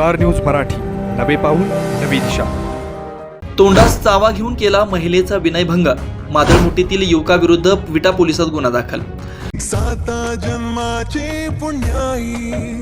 Star news Marathi. नवे पाऊल नवी दिशा. तोंडास चावा घेऊन केला महिलेचा विनयभंग. मादळमुठीतील युवकाविरुद्ध विटा पोलिसात गुन्हा दाखल. साता जन्माचे पुण्याई.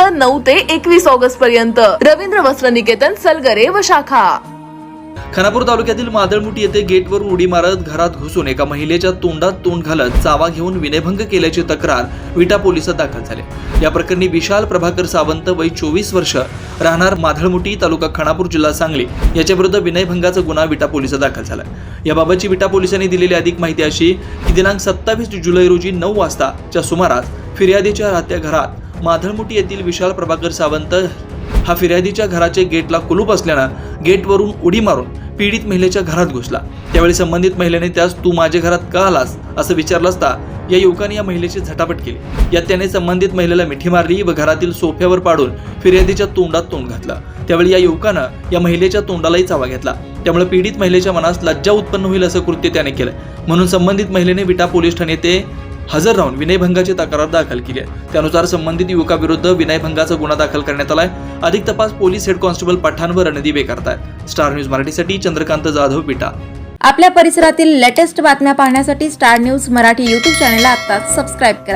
नऊ ते एकवीस ऑगस्ट पर्यंत. रवींद्र वस्त्र निकेतन सलगरे व शाखा. खानापूर तालुक्यातील मादळमुटी येथे गेटवरून उडी मारत घरात घुसून एका महिलेच्या तोंडात तोंड घालत चावा घेऊन विनयभंग केल्याची तक्रार विटा पोलिसात दाखल झाली. या प्रकरणी विशाल प्रभाकर सावंत वय चोवीस वर्ष राहणार माधळमुटी तालुका खानापूर जिल्हा सांगली याच्या विरुद्ध विनयभंगाचा गुन्हा विटा पोलिसात दाखल झाला. याबाबतची विटा पोलिसांनी दिलेली अधिक माहिती अशी की दिनांक सत्तावीस जुलै रोजी नऊ वाजताच्या सुमारास फिर्यादीच्या राहत्या घरात माधळमुटी येथील विशाल प्रभाकर सावंत हा फिर्यादीच्या घराचे गेटला कुलूप असल्यानं गेटवरून उडी मारून पीडित महिलेच्या घरात घुसला. त्यावेळी संबंधित महिलेने त्यास तू माझ्या घरात का आलास? असं विचारलं असता या युवकाने या महिलेची झटापट केली. यात त्याने संबंधित महिलेला मिठी मारली व घरातील सोफ्यावर पाडून फिर्यादीच्या तोंडात तोंड घातला. त्यावेळी या युवकानं या महिलेच्या तोंडालाही चावा घेतला. त्यामुळे पीडित महिलेच्या मनास लज्जा उत्पन्न होईल असं कृत्य त्याने केलं. म्हणून संबंधित महिलेने विटा पोलीस ठाणे ते हजर राहून विनयभंगाची तक्रार दाखल केली आहे. त्यानुसार संबंधित युवकाविरुद्ध विनयभंगाचा गुन्हा दाखल करण्यात आलाय. अधिक तपास पोलीस हेड कॉन्स्टेबल पठाण व रणदीप करतायत स्टार न्यूज मराठीसाठी चंद्रकांत जाधव विटा आपल्या परिसरातील लेटेस्ट बातम्या पाहण्यासाठी स्टार न्यूज मराठी यूट्यूब चॅनलला आता सबस्क्राईब करा.